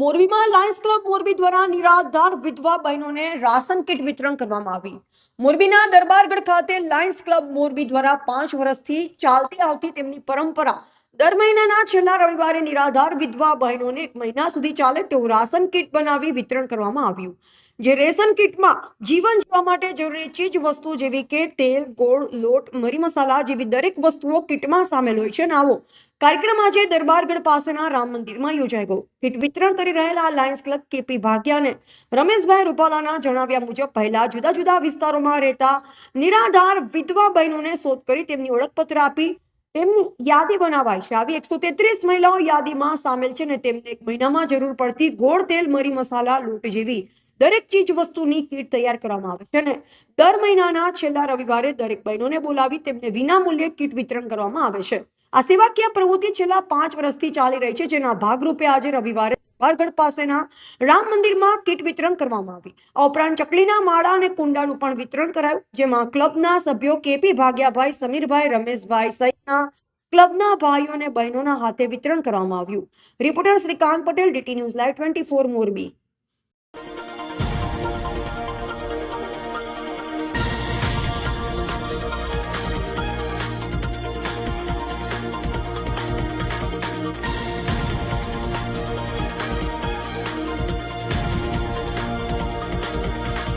મોરબીમાં Lions club Morbi દ્વારા નિરાધાર વિધવા બહેનોને રાશન કીટ વિતરણ કરવામાં આવી. મોરબીના દરબારગઢ ખાતે લાયન્સ ક્લબ મોરબી દ્વારા પાંચ વર્ષથી ચાલતી આવતી તેમની પરંપરા દર મહિનાના છેલ્લા રવિવારે નિરાધાર વિધવા બહેનોને એક મહિના સુધી ચાલે તેવું રાશન કીટ બનાવી વિતરણ કરવામાં આવ્યું. જે રેશન કીટમાં જીવન જીવવા માટે જરૂરી ચીજ, વસ્તુ જેવી કે તેલ, ગોળ, લોટ, મરી મસાલા જેવી દરેક વસ્તુઓ કીટમાં સામેલ હોય છે. અને આવો કાર્યક્રમ આજે દરબારગઢ પાસેના રામ મંદિરમાં યોજાઈ ગયો. કીટ વિતરણ કરી રહેલા લાયન્સ ક્લબ કેપી ભાગ્યાને રમેશભાઈ રૂપાલાના જણાવ્યા મુજબ પહેલા જુદા જુદા વિસ્તારોમાં રહેતા નિરાધાર વિધવા બહેનોને શોધ કરી તેમની ઓળખપત્ર આપી તેમની યાદી બનાવાય છે. આવી એકસો તેત્રીસ મહિલાઓ યાદીમાં સામેલ છે અને તેમને એક મહિનામાં જરૂર પડતી ગોળ તેલ, મરી મસાલા, લૂંટ જેવી દરેક ચીજ વસ્તુની કીટ તૈયાર કરવામાં આવે છે અને દર મહિનાના છેલ્લા રવિવારે દરેક બહેનોને બોલાવી તેમને વિના મૂલ્યે કીટ વિતરણ કરવામાં આવે છે. આ સેવાકીય પ્રવૃત્તિ છેલ્લા પાંચ વર્ષથી ચાલી રહી છે, જેના ભાગરૂપે આજે રવિવારે દરબારગઢ પાસેના રામ મંદિરમાં કીટ વિતરણ કરવામાં આવી. આ ઉપરાંત ચકલીના માળા અને કુંડાનું પણ વિતરણ કરાયું, જેમાં ક્લબના સભ્યો કેપી ભાગ્યાભાઈ, સમીરભાઈ, રમેશભાઈ સહિતના ક્લબના ભાઈઓ અને બહેનોના હાથે વિતરણ કરવામાં આવ્યું. Reporter Shrikant Patel, DT news live twenty four Morbi.